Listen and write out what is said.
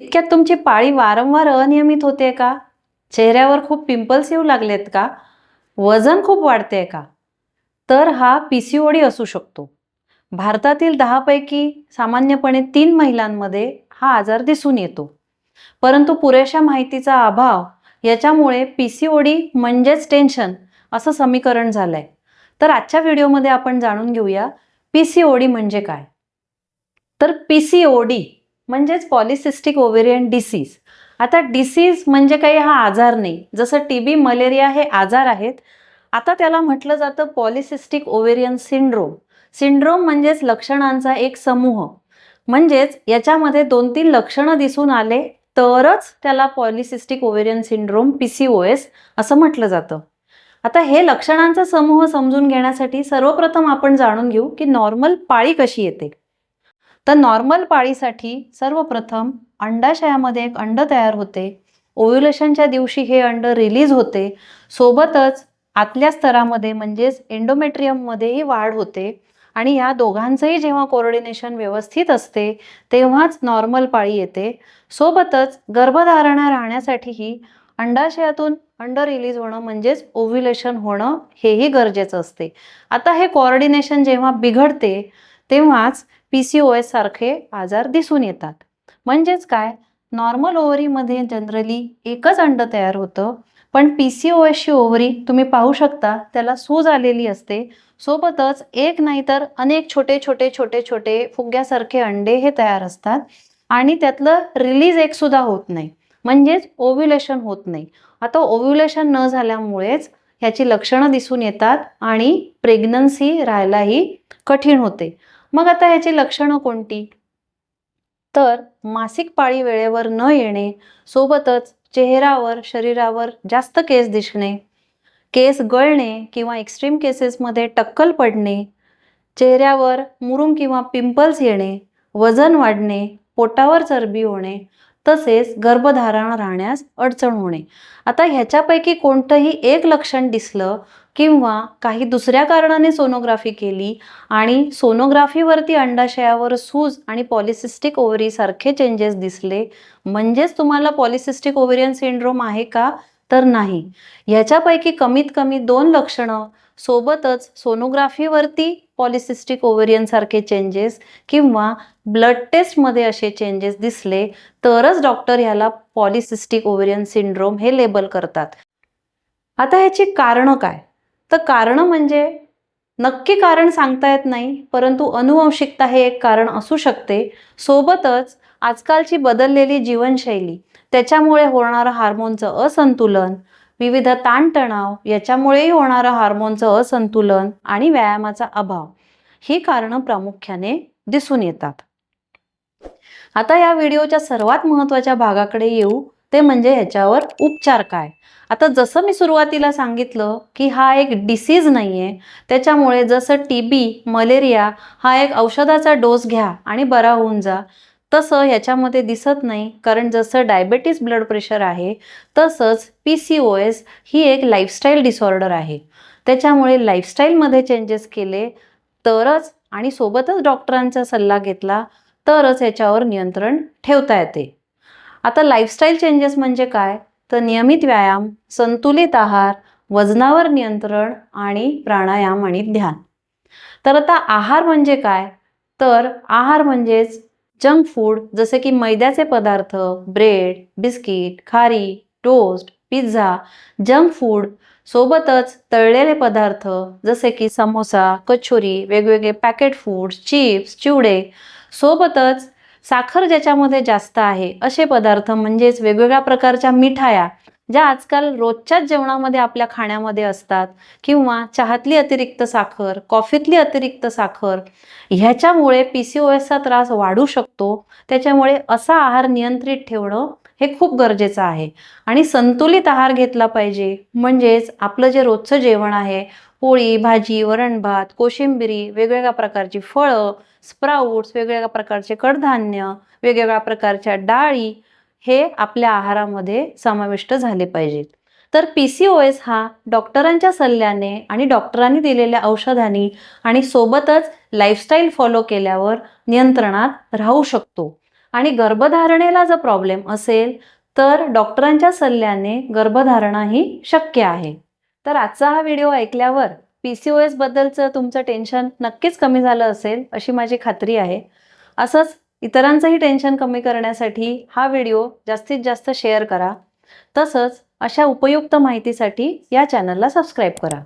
इतक्यात तुमची पाळी वारंवार अनियमित होते का? चेहऱ्यावर खूप पिंपल्स येऊ लागलेत का? वजन खूप वाढते का? तर हा पी सी ओ डी असू शकतो. भारतातील दहापैकी सामान्यपणे तीन महिलांमध्ये हा आजार दिसून येतो. परंतु पुरेशा माहितीचा अभाव याच्यामुळे पी सी ओ डी म्हणजेच टेन्शन असं समीकरण झालं आहे तर आजच्या व्हिडिओमध्ये आपण जाणून घेऊया पी सी ओ डी म्हणजे काय? तर पी सी ओ डी म्हणजेच पॉलिसिस्टिक ओव्हेरियन डिसीज आता डिसीज म्हणजे काही हा आजार नाही. जसं टी बी मलेरिया हे आजार आहेत. आता त्याला म्हटलं जातं पॉलिसिस्टिक ओव्हेरियन सिंड्रोम सिंड्रोम म्हणजेच लक्षणांचा एक समूह. म्हणजेच याच्यामध्ये दोन तीन लक्षणं दिसून आले तरच त्याला polycystic ovarian syndrome P C O S असं म्हटलं जातं. आता हे लक्षणांचा समूह समजून घेण्यासाठी सर्वप्रथम आपण जाणून घेऊ की नॉर्मल पाळी कशी येते. तर नॉर्मल पाळीसाठी सर्वप्रथम अंडाशयामध्ये एक अंड तयार होते. ओव्ह्युलेशनच्या दिवशी हे अंड रिलीज होते. सोबतच आतल्या स्तरामध्ये म्हणजेच एंडोमेट्रियममध्येही वाढ होते. आणि या दोघांचंही जेव्हा कोऑर्डिनेशन व्यवस्थित असते तेव्हाच नॉर्मल पाळी येते. सोबतच गर्भधारणा राहण्यासाठीही अंडाशयातून अंड रिलीज होणं म्हणजेच ओव्ह्युलेशन होणं हेही गरजेचं असते. आता हे कोऑर्डिनेशन जेव्हा बिघडते तेव्हाच पी सी ओ एस सारखे आजार दिसून येतात. म्हणजेच काय? नॉर्मल ओव्हरीमध्ये जनरली एकच अंड तयार होतं पण पी सी ओ एसची ओव्हरी तुम्ही पाहू शकता त्याला सूज आलेली असते. सोबतच एक नाही तर अनेक छोटे छोटे छोटे छोटे फुग्यासारखे अंडे हे तयार असतात आणि त्यातलं रिलीज एक सुद्धा होत नाही. म्हणजेच ओव्ह्युलेशन होत नाही. आता ओव्ह्युलेशन न झाल्यामुळेच ह्याची लक्षणं दिसून येतात आणि प्रेग्नन्सी राहायलाही कठीण होते. मग आता ह्याची लक्षणं कोणती? तर मासिक पाळी वेळेवर न येणे सोबतच चेहऱ्यावर शरीरावर जास्त केस दिसणे केस गळणे किंवा एक्स्ट्रीम केसेसमध्ये टक्कल पडणे चेहऱ्यावर मुरूम किंवा पिंपल्स येणे वजन वाढणे पोटावर चरबी होणे तसेच गर्भधारण राहण्यास अडचण होणे. आता ह्याच्यापैकी कोणतंही एक लक्षण दिसलं किंवा काही दुसऱ्या कारणाने सोनोग्राफी केली आणि सोनोग्राफीवरती अंडाशयावर सूज आणि पॉलिसिस्टिक ओव्हरी सारखे चेंजेस दिसले म्हणजेच तुम्हाला पॉलिसिस्टिक ओव्हरियन सिंड्रोम आहे का? तर नाही. याच्यापैकी कमीत कमी दोन लक्षणं सोबतच सोनोग्राफीवरती पॉलिसिस्टिक ओव्हरियन सारखे चेंजेस किंवा ब्लड टेस्टमध्ये असे चेंजेस दिसले तरच डॉक्टर ह्याला पॉलिसिस्टिक ओव्हरियन सिंड्रोम हे लेबल करतात. आता ह्याची कारणं काय? तर कारणं म्हणजे नक्की कारण सांगता येत नाही परंतु अनुवंशिकता हे एक कारण असू शकते. सोबतच आजकालची बदललेली जीवनशैली त्याच्यामुळे होणारं हार्मोनचं असंतुलन विविध ताणतणाव याच्यामुळेही होणारं हार्मोनचं असंतुलन आणि व्यायामाचा अभाव ही कारणं प्रामुख्याने दिसून येतात. आता या व्हिडिओच्या सर्वात महत्त्वाच्या भागाकडे येऊ ते म्हणजे ह्याच्यावर उपचार काय? आता जसं मी सुरुवातीला सांगितलं की हा एक डिसीज नाही आहे त्याच्यामुळे जसं टी बी मलेरिया हा एक औषधाचा डोस घ्या आणि बरा होऊन जा तसं ह्याच्यामध्ये दिसत नाही. कारण जसं डायबेटीस ब्लड प्रेशर आहे तसंच पी सी ओ एस ही एक लाईफस्टाईल डिसऑर्डर आहे. त्याच्यामुळे लाईफस्टाईलमध्ये चेंजेस केले तरच आणि सोबतच डॉक्टरांचा सल्ला घेतला तरच याच्यावर नियंत्रण ठेवता येते. आता लाईफस्टाईल चेंजेस म्हणजे काय? तर नियमित व्यायाम संतुलित आहार वजनावर नियंत्रण आणि प्राणायाम आणि ध्यान. तर आता आहार म्हणजे काय? तर आहार म्हणजेच जंक फूड जसे की मैद्याचे पदार्थ ब्रेड बिस्किट खारी टोस्ट पिझ्झा जंक फूड सोबतच तळलेले पदार्थ जसे की समोसा कचोरी वेगवेगळे पॅकेट फूड्स चिप्स चिवडे सोबतच साखर ज्याच्यामध्ये जास्त आहे असे पदार्थ म्हणजेच वेगवेगळ्या प्रकारच्या मिठाया ज्या आजकाल रोजच्याच जेवणामध्ये आपल्या खाण्यामध्ये असतात किंवा चहातली अतिरिक्त साखर कॉफीतली अतिरिक्त साखर ह्याच्यामुळे पी सी ओ एसचा त्रास वाढू शकतो. त्याच्यामुळे असा आहार नियंत्रित ठेवणं हे खूप गरजेचं आहे. आणि संतुलित आहार घेतला पाहिजे म्हणजेच आपलं जे रोजचं जेवण आहे पोळी भाजी वरण भात कोशिंबिरी वेगवेगळ्या प्रकारची फळं स्प्राऊट्स वेगवेगळ्या प्रकारचे कडधान्य वेगवेगळ्या प्रकारच्या डाळी हे आपल्या आहारामध्ये समाविष्ट झाले पाहिजेत तर पी सी ओ एस हा डॉक्टरांच्या सल्ल्याने आणि डॉक्टरांनी दिलेल्या औषधांनी आणि सोबतच लाईफस्टाईल फॉलो केल्यावर नियंत्रणात राहू शकतो. आणि गर्भधारणेला जर प्रॉब्लेम असेल तर डॉक्टरांच्या सल्ल्याने गर्भधारणाही शक्य आहे. तर आजचा हा व्हिडिओ ऐकल्यावर पी सी ओ एसबद्दलचं तुमचं टेन्शन नक्कीच कमी झालं असेल अशी माझी खात्री आहे. असंच इतरांचंही टेन्शन कमी करण्यासाठी हा व्हिडिओ जास्तीत जास्त शेअर करा. तसंच अशा उपयुक्त माहितीसाठी या चॅनलला सबस्क्राईब करा.